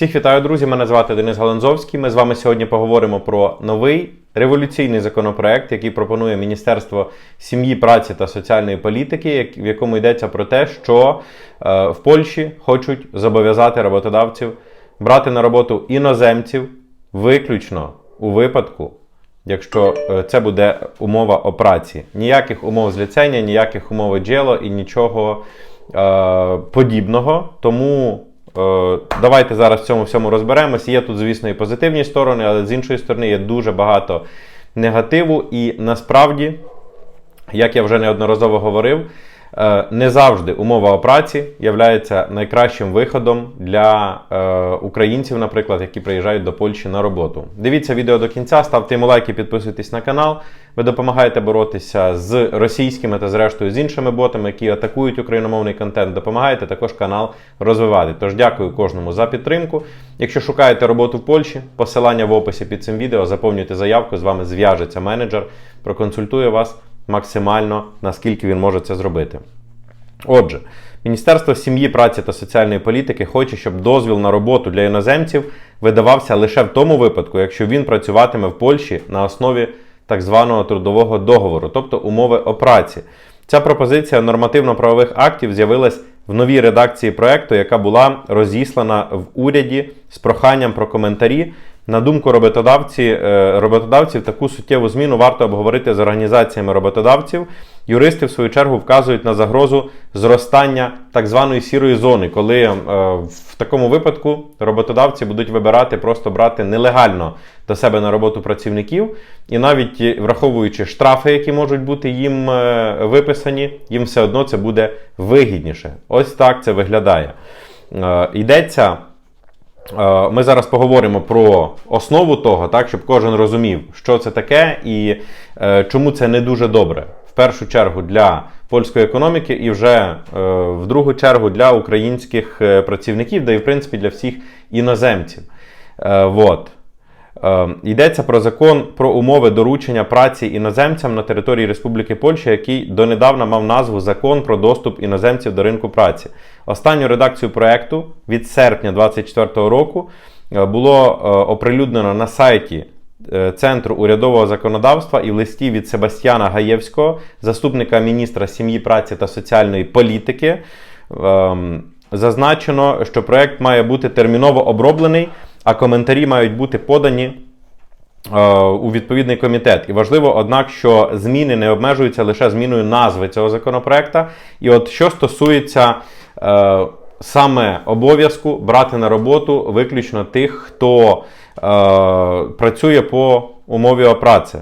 Всіх вітаю, друзі! Мене звати Денис Галанзовський. Ми з вами сьогодні поговоримо про новий революційний законопроект, який пропонує Міністерство сім'ї, праці та соціальної політики, в якому йдеться про те, що е, в Польщі хочуть зобов'язати роботодавців брати на роботу іноземців виключно у випадку, якщо е, це буде умова о праці. Ніяких умов зліцення, ніяких умов джело і нічого е, подібного. Тому давайте зараз в цьому всьому розберемось. Є тут, звісно, і позитивні сторони, але з іншої сторони є дуже багато негативу. І насправді, як я вже неодноразово говорив, е, не завжди умова о праці є найкращим виходом для е, українців, наприклад, які приїжджають до Польщі на роботу. Дивіться відео до кінця, ставте йому лайки, підписуйтесь на канал. Ви допомагаєте боротися з російськими та зрештою з іншими ботами, які атакують україномовний контент. Допомагаєте також канал розвивати. Тож дякую кожному за підтримку. Якщо шукаєте роботу в Польщі, посилання в описі під цим відео, заповнюйте заявку, з вами зв'яжеться менеджер, проконсультує вас максимально, наскільки він може це зробити. Отже, Міністерство сім'ї, праці та соціальної політики хоче, щоб дозвіл на роботу для іноземців видавався лише в тому випадку, якщо він працюватиме в Польщі на основі так званого трудового договору, тобто умови о праці. Ця пропозиція нормативно-правових актів з'явилась в новій редакції проекту, яка була розіслана в уряді з проханням про коментарі. На думку роботодавці, е, роботодавців, таку суттєву зміну варто обговорити з організаціями роботодавців. Юристи, в свою чергу, вказують на загрозу зростання так званої сірої зони, коли е, в такому випадку роботодавці будуть вибирати просто брати нелегально до себе на роботу працівників, і навіть е, враховуючи штрафи, які можуть бути їм е, виписані, їм все одно це буде вигідніше. Ось так це виглядає. Е, Йдеться. Е, Ми зараз поговоримо про основу того, так, щоб кожен розумів, що це таке і е, чому це не дуже добре. В першу чергу для польської економіки, і вже е, в другу чергу для українських працівників, да і в принципі для всіх іноземців. Е, Йдеться про закон про умови доручення праці іноземцям на території Республіки Польща, який донедавна мав назву Закон про доступ іноземців до ринку праці. Останню редакцію проекту від серпня 2024 року е, було е, оприлюднено на сайті е, Центру урядового законодавства і в листі від Себастьяна Гаєвського, заступника міністра сім'ї, праці та соціальної політики. Ем, Зазначено, що проект має бути терміново оброблений, а коментарі мають бути подані е, у відповідний комітет. І важливо, однак, що зміни не обмежуються лише зміною назви цього законопроекта. І от що стосується е, саме обов'язку брати на роботу виключно тих, хто е, працює по умові праці.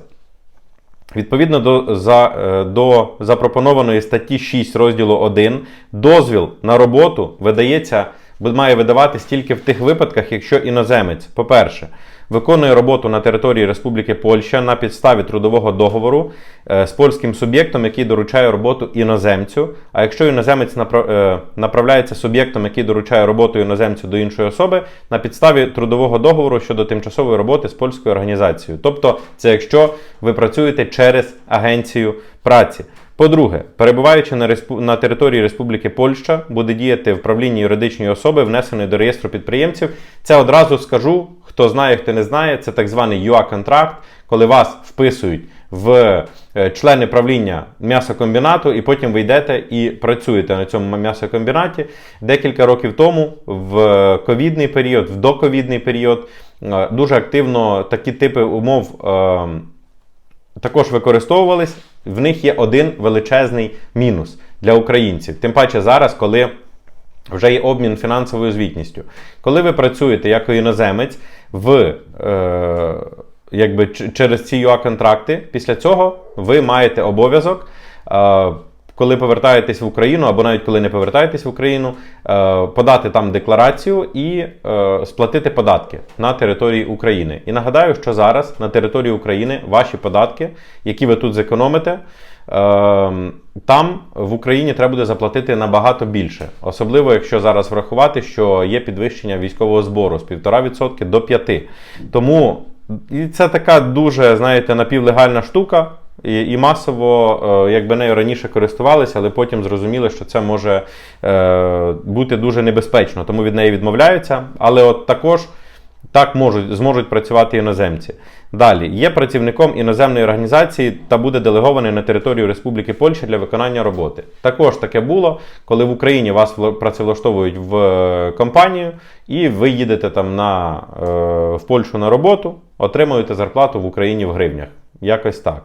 Відповідно до, за, е, до запропонованої статті 6 розділу 1, дозвіл на роботу видається, має видаватись тільки в тих випадках, якщо іноземець, по-перше, виконує роботу на території Республіки Польща на підставі трудового договору е, з польським суб'єктом, який доручає роботу іноземцю. А якщо іноземець е, направляється суб'єктом, який доручає роботу іноземцю до іншої особи, на підставі трудового договору щодо тимчасової роботи з польською організацією. Тобто, це якщо ви працюєте через агенцію праці. По-друге, перебуваючи на, респу... на території Республіки Польща, буде діяти вправління юридичної особи, внесеної до реєстру підприємців. Це одразу скажу, хто знає, хто не знає, це так званий ЮА-контракт, коли вас вписують в е, члени правління м'ясокомбінату, і потім ви йдете і працюєте на цьому м'ясокомбінаті. Декілька років тому, в ковідний період, в доковідний період, е, дуже активно такі типи умов. Також використовувались. В них є один величезний мінус для українців. Тим паче зараз, коли вже є обмін фінансовою звітністю. Коли ви працюєте як іноземець в, е, якби, через ці ЮА-контракти, після цього ви маєте обов'язок. Е, коли повертаєтесь в Україну, або навіть коли не повертаєтесь в Україну, е, подати там декларацію і е, сплатити податки на території України. І нагадаю, що зараз на території України ваші податки, які ви тут зекономите, е, там в Україні треба буде заплатити набагато більше. Особливо, якщо зараз врахувати, що є підвищення військового збору з 1,5% до 5%. Тому і це така дуже, знаєте, напівлегальна штука. І, і масово е, якби нею раніше користувалися, але потім зрозуміли, що це може е, бути дуже небезпечно, тому від неї відмовляються. Але от також так можуть, зможуть працювати іноземці. Далі є працівником іноземної організації та буде делегований на територію Республіки Польща для виконання роботи. Також таке було, коли в Україні вас вла- працевлаштовують в е, компанію, і ви їдете там на, е, в Польщу на роботу, отримуєте зарплату в Україні в гривнях. Якось так.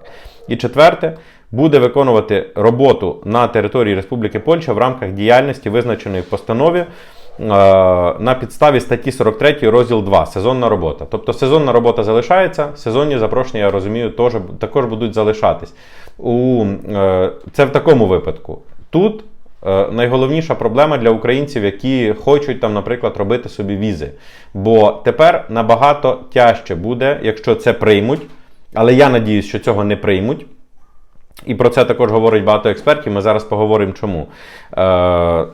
І четверте, буде виконувати роботу на території Республіки Польща в рамках діяльності, визначеної в постанові е, на підставі статті 43 розділ 2 сезонна робота. Тобто сезонна робота залишається, сезонні запрошення, я розумію, теж, також будуть залишатись. У, е, це в такому випадку. Тут е, найголовніша проблема для українців, які хочуть там, наприклад, робити собі візи. Бо тепер набагато тяжче буде, якщо це приймуть. Але я надіюсь, що цього не приймуть. І про це також говорить багато експертів. Ми зараз поговоримо чому. Е,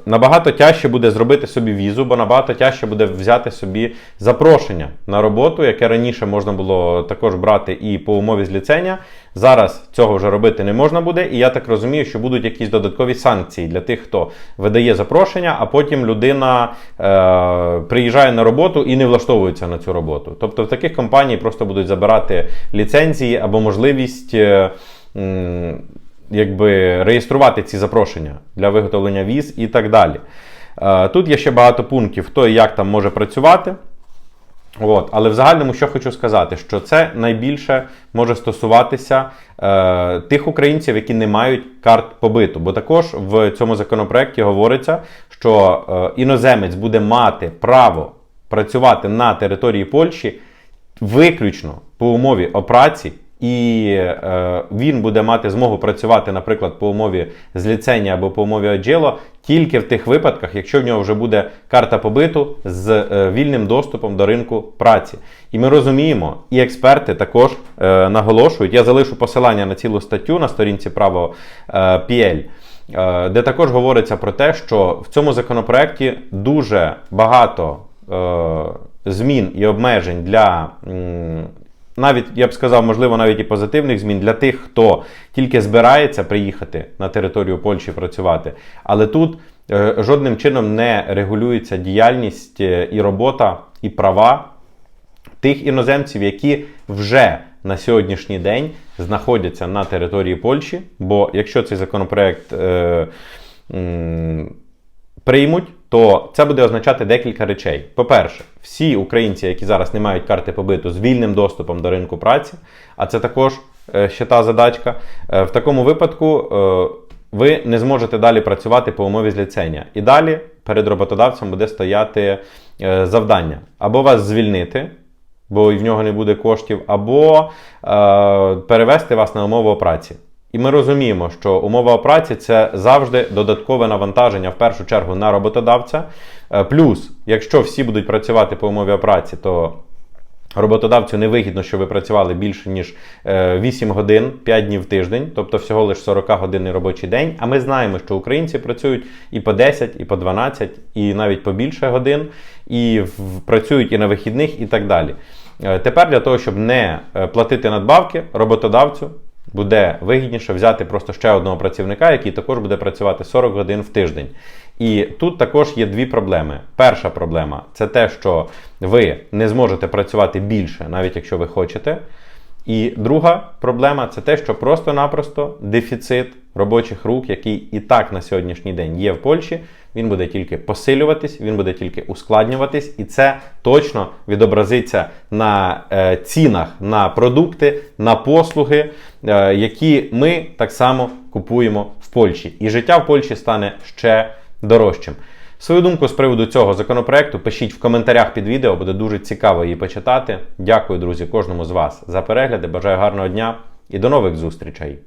набагато тяжче буде зробити собі візу, бо набагато тяжче буде взяти собі запрошення на роботу, яке раніше можна було також брати і по умові зліцення. Зараз цього вже робити не можна буде, і я так розумію, що будуть якісь додаткові санкції для тих, хто видає запрошення, а потім людина е, приїжджає на роботу і не влаштовується на цю роботу. Тобто в таких компаній просто будуть забирати ліцензії або можливість. Е, якби реєструвати ці запрошення для виготовлення віз і так далі. Е, Тут є ще багато пунктів, хто і як там може працювати. От, але в загальному, що хочу сказати, що це найбільше може стосуватися е, тих українців, які не мають карт побиту. Бо також в цьому законопроекті говориться, що е, іноземець буде мати право працювати на території Польщі виключно по умові о праці, і е, він буде мати змогу працювати, наприклад, по умові зліцення або по умові оджело, тільки в тих випадках, якщо в нього вже буде карта побиту з е, вільним доступом до ринку праці. І ми розуміємо, і експерти також е, наголошують. Я залишу посилання на цілу статтю на сторінці право е, PL, е, де також говориться про те, що в цьому законопроекті дуже багато е, змін і обмежень для. Навіть я б сказав, можливо, навіть і позитивних змін для тих, хто тільки збирається приїхати на територію Польщі працювати. Але тут е, жодним чином не регулюється діяльність е, і робота, і права тих іноземців, які вже на сьогоднішній день знаходяться на території Польщі. Бо якщо цей законопроект е, м, приймуть, то це буде означати декілька речей. По-перше, всі українці, які зараз не мають карти побиту з вільним доступом до ринку праці, а це також е, ще та задачка. е, В такому випадку е, ви не зможете далі працювати по умові зліцення. І далі перед роботодавцем буде стояти завдання або вас звільнити. Бо в нього не буде коштів, або е, перевести вас на умову праці. І ми розуміємо, що умова праці це завжди додаткове навантаження в першу чергу на роботодавця. Е, Плюс, якщо всі будуть працювати по умові праці, то роботодавцю не вигідно, що ви працювали більше ніж е, 8 годин 5 днів в тиждень, тобто всього лише 40 годинний робочий день. А ми знаємо, що українці працюють і по 10, і по 12, і навіть по більше годин, і працюють і на вихідних, і так далі. Е, Тепер для того, щоб не е, платити надбавки, роботодавцю буде вигідніше взяти просто ще одного працівника, який також буде працювати 40 годин в тиждень. І тут також є дві проблеми. Перша проблема це те, що ви не зможете працювати більше, навіть якщо ви хочете. І друга проблема це те, що просто-напросто дефіцит робочих рук, який і так на сьогоднішній день є в Польщі, він буде тільки посилюватись, він буде тільки ускладнюватись, і це точно відобразиться на е, цінах на продукти, на послуги, е, які ми так само купуємо в Польщі. І життя в Польщі стане ще дорожчим. Свою думку з приводу цього законопроекту пишіть в коментарях під відео, буде дуже цікаво її почитати. Дякую, друзі, кожному з вас за перегляди. Бажаю гарного дня і до нових зустрічей!